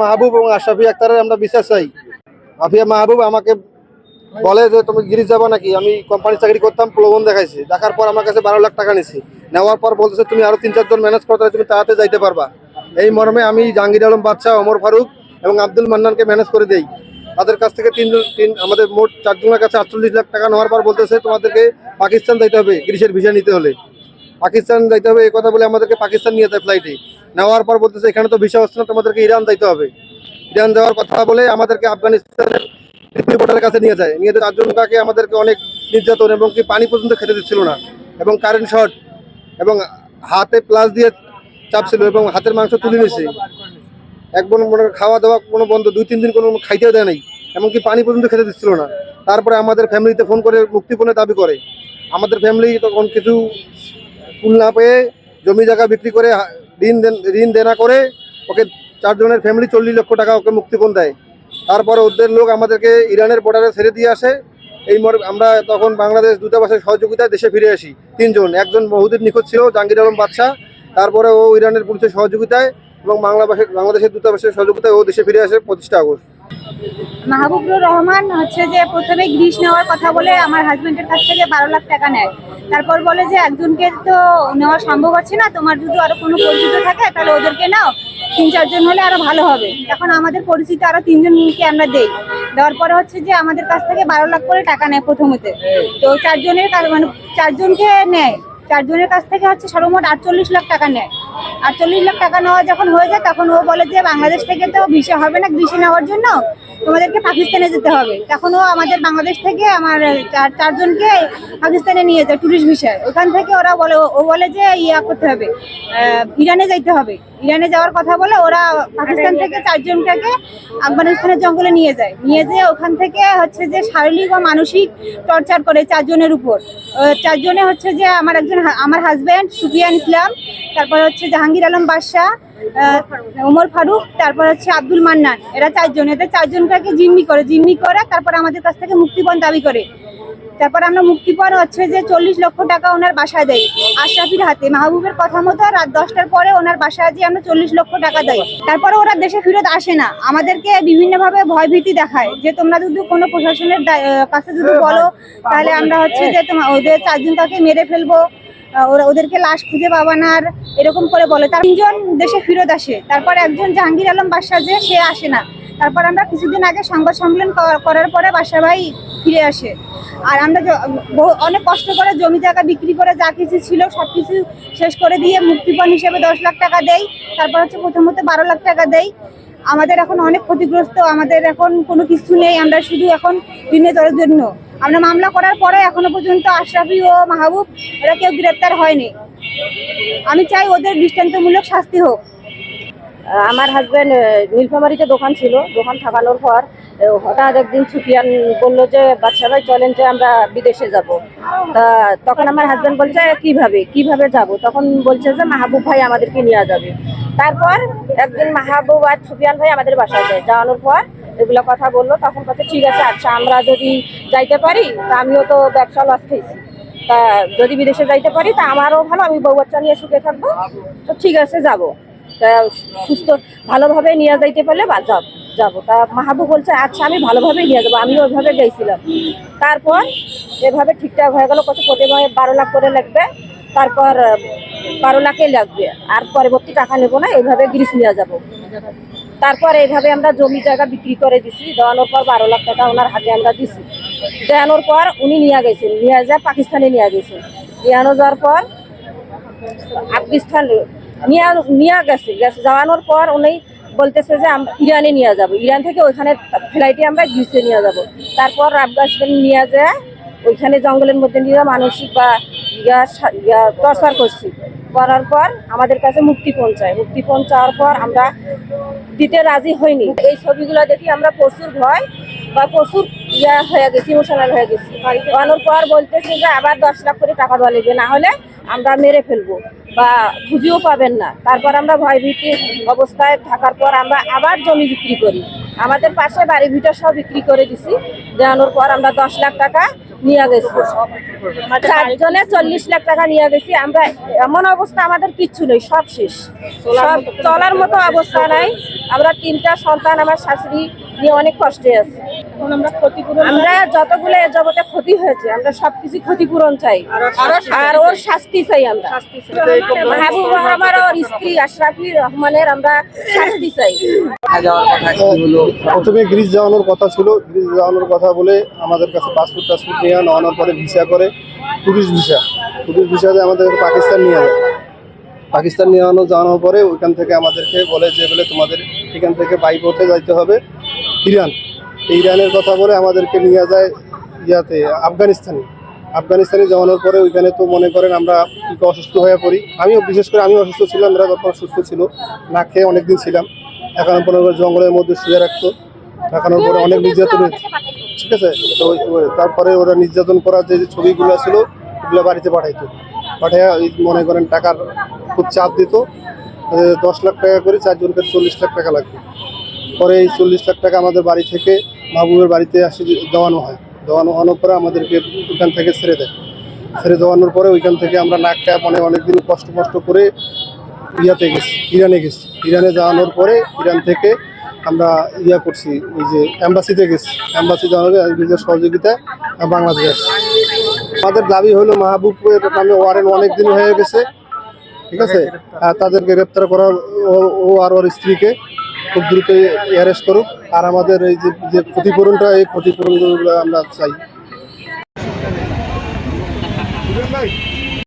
মাহবুব এবং আশরাফি আক্তারের আমরা বিশ্বাস চাই। আফিয়া মাহবুব আমাকে বলে যে, তুমি গিরিশ যাব নাকি? আমি কোম্পানি চাকরি করতাম, প্রলোভন দেখাইছি। দেখার পর আমার কাছে বারো লাখ টাকা নিছি। নেওয়ার পর বলতেছে, তুমি আরও তিন, চারজন ম্যানেজ করতে তুমি তাড়াতাড়ি যাইতে পারবা। এই মর্মে আমি জাহাঙ্গীর আলম বাদশাহ অমর ফারুক এবং আব্দুল মান্নানকে ম্যানেজ করে দেই। তাদের কাছ থেকে তিন তিন, আমাদের মোট চারজনের কাছে আটচল্লিশ লাখ টাকা নেওয়ার পর বলতেছে, তোমাদেরকে পাকিস্তান যাইতে হবে গ্রিসের ভিসা নিতে হলে। পাকিস্তান যাইতে হবে এই কথা বলে আমাদেরকে পাকিস্তান নিয়ে যায় ফ্লাইটে নেওয়ার পর বলতেছে, এখানে তো ভিসা হচ্ছে না তোমাদেরকে ইরান যাইতে হবে। ইরান যাওয়ার কথা বলে আমাদেরকে আফগানিস্তানের রিপোর্টারের কাছে নিয়ে যায়। নিয়ে চারজনকে আমাদেরকে অনেক নির্যাতন এবং কি পানি পর্যন্ত খেতে দিচ্ছিল না। এবং কারেন্ট শর্ট এবং হাতে প্লাস দিয়ে চাপ ছিল এবং হাতের মাংস তুলে নিয়েছে। এক বোন মনে খাওয়া দাওয়া কোনো বন্ধ, দুই, তিন দিন কোনো খাইতেও দেয় নাই। এমনকি পানি পর্যন্ত খেতে দিচ্ছিল না। তারপরে আমাদের ফ্যামিলিতে ফোন করে, মুক্তিপণের দাবি করে। আমাদের ফ্যামিলি তখন কিছু কুল না পেয়ে জমি জায়গা বিক্রি করে ঋণ দেন, ঋণ দেনা করে ওকে চারজনের ফ্যামিলি চল্লিশ লক্ষ টাকা ওকে মুক্তিপণ দেয়। তারপরে ওদের লোক আমাদেরকে ইরানের বর্ডারে ছেড়ে দিয়ে আসে। এই মর, আমরা তখন বাংলাদেশ দূতাবাসের সহযোগিতায় দেশে ফিরে আসি, তিনজন। একজন বহুদিন নিখোঁজ ছিল, জাহাঙ্গীর আলম বাদশাহ। তারপরে ও ইরানের পুলিশের সহযোগিতায় এবং বাংলাদেশের বাংলাদেশের দূতাবাসের সহযোগিতায় ও দেশে ফিরে আসে পঁচিশটা আগস্ট। মাহবুবুর রহমান হচ্ছে যে প্রথমে গ্রিস নেওয়ার কথা বলে আমার হাজব্যান্ডের কাছ থেকে বারো লাখ টাকা নেয়। তারপর বলে যে, একজনকে তো নেওয়া সম্ভব হচ্ছে না, তোমার যদি আরও কোনো পরিচিত থাকে, তাহলে ওদেরকে নাও। তিন, চারজন হলে আরও ভালো হবে। এখন আমাদের পরিচিত আরও তিনজনকে আমরা দেই। দেওয়ার পরে হচ্ছে যে, আমাদের কাছ থেকে বারো লাখ করে টাকা নেয় প্রথমতে। তো চারজনের মানে চারজনকে নেয়। চারজনের কাছ থেকে হচ্ছে সর্বমোট আটচল্লিশ লাখ টাকা নেয়। আটচল্লিশ লাখ টাকা নেওয়া যখন হয়ে যায় তখন ও বলে যে বাংলাদেশ থেকে তো ভিসা হবে না গ্রীষ্মে নেওয়ার জন্য। তোমাদেরকে পাকিস্তানে যেতে হবে। তখন ও আমাদের বাংলাদেশ থেকে আমার চার, চারজনকে পাকিস্তানে নিয়ে যায় টুরিস্ট ভিসায় ওখান থেকে ওরা বলে, ও বলে যে ইয়া করতে হবে। ইরানে যাইতে হবে। ইরানে যাওয়ার কথা বলে ওরা পাকিস্তান থেকে চারজনটাকে আফগানিস্তানের জঙ্গলে নিয়ে যায়। নিয়ে যেয়ে ওখান থেকে হচ্ছে যে শারীরিক ও মানসিক টর্চার করে চারজনের উপর। চারজনে হচ্ছে যে আমার একজন আমার হাজব্যান্ড সুফিয়ান ইসলাম, তারপর হচ্ছে জাহাঙ্গীর আলম বাদশাহ ওমর ফারুক, তারপর হচ্ছে আব্দুল মান্নান। এরা চারজন, এদের চারজনটাকে জিম্মি করে জিম্মি করে, তারপর আমাদের কাছ থেকে মুক্তিপণ দাবি করে। তারপর আমরা মুক্তিপণ হচ্ছে যে চল্লিশ লক্ষ টাকা ওনার বাসায় দেয়। আশরাফির হাতে মাহবুবের কথা মতো রাত দশটার পরে ওনার বাসায় যে আমরা চল্লিশ লক্ষ টাকা দেয় তারপরে ওরা দেশে ফেরত আসে না। আমাদেরকে বিভিন্নভাবে ভয়ভীতি দেখায় যে তোমরা যদি কোনো প্রশাসনের কাছে যদি বলো, তাহলে আমরা হচ্ছে যে তোমার ওদের চারজন কাকে মেরে ফেলব। ওরা ওদেরকে লাশ খুঁজে পাবা না আর এরকম করে বলে। তার তিনজন দেশে ফিরত আসে। তারপর একজন জাহাঙ্গীর আলম বাদশাহ যে, সে আসে না। তারপর আমরা কিছুদিন আগে সংবাদ সম্মেলন করার পরে বাসা ভাই ফিরে আসে। আর আমরা অনেক কষ্ট করে জমি জায়গা বিক্রি করে যা কিছু ছিল সব কিছু শেষ করে দিয়ে মুক্তিপণ হিসেবে দশ লাখ টাকা দেই। তারপর হচ্ছে প্রথমত বারো লাখ টাকা দেই। আমাদের এখন অনেক ক্ষতিগ্রস্ত। আমাদের এখন কোনো কিছু নেই। আমরা শুধু এখন দরের জন্য আমরা মামলা করার পরে এখনও পর্যন্ত আশরাফি ও মাহবুব, এরা কেউ গ্রেপ্তার হয়নি। আমি চাই ওদের দৃষ্টান্তমূলক শাস্তি হোক। আমার হাজব্যান্ড নীলফামারিতে দোকান ছিল। দোকান থাকানোর পর হঠাৎ একদিন ছুটিয়ান বলল যে বাচ্চা ভাই, চলেন যে আমরা বিদেশে যাব। তা তখন আমার হাজব্যান্ড বলছে, কীভাবে? কীভাবে যাব? তখন বলছে যে, মাহবুব ভাই আমাদেরকে নিয়ে যাবে। তারপর একদিন মাহবুব আর ছুটিয়ান ভাই আমাদের বাসায় যায়। যাওয়ানোর পর এগুলো কথা বলল, তখন কথা ঠিক আছে আচ্ছা আমরা যদি যাইতে পারি, তা আমিও তো ব্যবসা লস খেয়েছি। তা যদি বিদেশে যাইতে পারি, তা আমারও ভালো, আমি বউ বাচ্চা নিয়ে সুখে থাকব। তো ঠিক আছে, যাব। তা সুস্থ, ভালোভাবে নিয়ে যাইতে পারলে বা যাব যাব। তা মাহাবু বলছে আচ্ছা আমি ভালোভাবেই নিয়ে যাব। আমি ওইভাবে গেছিলাম। তারপর এভাবে ঠিকঠাক হয়ে গেল, কত প্রতিমা বারো লাখ করে লাগবে। তারপর, বারো লাখে লাগবে। আর পরবর্তী টাকা নেব না এইভাবে গ্রিস নিয়ে যাব। তারপর এইভাবে আমরা জমি জায়গা বিক্রি করে দিছি। দেওয়ানোর পর বারো লাখ টাকা ওনার হাতে আমরা দিছি। দেওয়ানোর পর উনি নিয়ে গেছেন, নিয়ে যায় পাকিস্তানে নিয়ে গেছেন। নিয়ে যাওয়ার পর আফগানিস্তান নিয়ে নিয়ে গেছে। গেছে, যাওয়ানোর পর উনি বলতেছে যে ইরানে নিয়ে যাব। ইরান থেকে ওইখানে ফ্লাইটে আমরা গ্রিসে নিয়ে যাব। তারপর আফগানিস্তান নিয়ে যায়, ওইখানে জঙ্গলের মধ্যে নিয়ে মানসিক বা ইয়া টর্চার করছি। করার পর আমাদের কাছে মুক্তি পৌঁছায়। মুক্তি চাওয়ার পর আমরা দিতে রাজি হয়নি। এই ছবিগুলো দেখি আমরা প্রচুর ভয় বা প্রচুর ইয়া হয়ে গেছি ইমোশনাল হয়ে গেছি। আনার পর বলতেছে যে আবার দশ লাখ করে টাকা দেওয়া লাগবে না হলে আমরা মেরে ফেলব বা খুঁজেও পাবেন না। তারপর আমরা ভয়ভীতির অবস্থায় থাকার পর আমরা আবার জমি বিক্রি করি। আমাদের পাশে বাড়ি ভিটা সব বিক্রি করে দিছি দেওয়ানোর পর আমরা দশ লাখ টাকা নিয়ে গেছে। চারজনে চল্লিশ লাখ টাকা নিয়ে গেছি আমরা এমন অবস্থা আমাদের কিচ্ছু নেই সব শেষ। সব চলার মতো অবস্থা নাই। আমরা তিনটা সন্তান আমার শাশুড়ি নিয়ে অনেক কষ্টে আছি। আমরা যতগুলো এ জগতে ক্ষতি হয়েছে আমরা সবকিছু ক্ষতিপূরণ চাই। আর ওর শাস্তি চাই। আমরা। মাহবুব রহমান ওর স্ত্রী আশরাফি রহমানের আমরা শাস্তি চাই। প্রথমে গ্রিস যাওয়ানোর কথা ছিল। গ্রিস যাওয়ানোর কথা বলে আমাদের কাছে পাসপোর্ট টাসপোর্ট নিয়ে নেওয়ানোর পরে ভিসা করে টুরিস্ট ভিসা। টুরিস্ট ভিসাতে আমাদের পাকিস্তান নিয়ে যায় পাকিস্তান নিয়ে আনো যাওয়ানোর পরে ওইখান থেকে আমাদেরকে বলে যে বলে তোমাদের এখান থেকে বাই পথে যাইতে হবে। ইরান ইরানের কথা বলে আমাদেরকে নিয়ে যায় ইয়াতে, আফগানিস্তানে। আফগানিস্তানে যাওয়ানোর পরে ওইখানে তো মনে করেন আমরা অসুস্থ হয়ে পড়ি। আমিও, বিশেষ করে আমি অসুস্থ ছিলাম, এরা তখন অসুস্থ ছিল। না খেয়ে অনেকদিন ছিলাম। এখন পনেরো জঙ্গলের মধ্যে শুয়ে রাখতো। রাখানোর পরে অনেক নির্যাতন হয়েছে। ঠিক আছে? তারপরে ওরা নির্যাতন করার যে ছবিগুলো ছিল, ওগুলো বাড়িতে পাঠাইতো। ওই মনে করেন টাকার খুব চাপ দিত। দশ লাখ টাকা করে চারজনকে চল্লিশ লাখ টাকা লাগবে। পরে এই চল্লিশ লাখ টাকা আমাদের বাড়ি থেকে মাহবুবের বাড়িতে আসে দেওয়ানো হয়। দেওয়ানো হওয়ার পরে আমাদেরকে ওইখান থেকে ছেড়ে দেয়। ছেড়ে দেওয়ানোর পরে ওইখান থেকে আমরা নাক টাকা মানে অনেকদিন কষ্ট কষ্ট করে ইয়াতে গেছি, ইরানে গেছি। ইরানে যাওয়ানোর পরে ইরান থেকে আমরা ইয়া করছি ওই যে অ্যাম্বাসিতে গেছি। অ্যাম্বাসি যাওয়ানোর নিজের সহযোগিতায় বাংলাদেশ আমাদের দাবি হলো মাহবুবের নামে ওয়ারেন্ট অনেক দিন হয়ে গেছে। ঠিক আছে? আর তাদেরকে গ্রেপ্তার করা ও- আর ওর স্ত্রীকে খুব দ্রুত অ্যারেস্ট করুক। আর আমাদের এই যে যে ক্ষতিপূরণটা এই ক্ষতিপূরণগুলো আমরা চাই।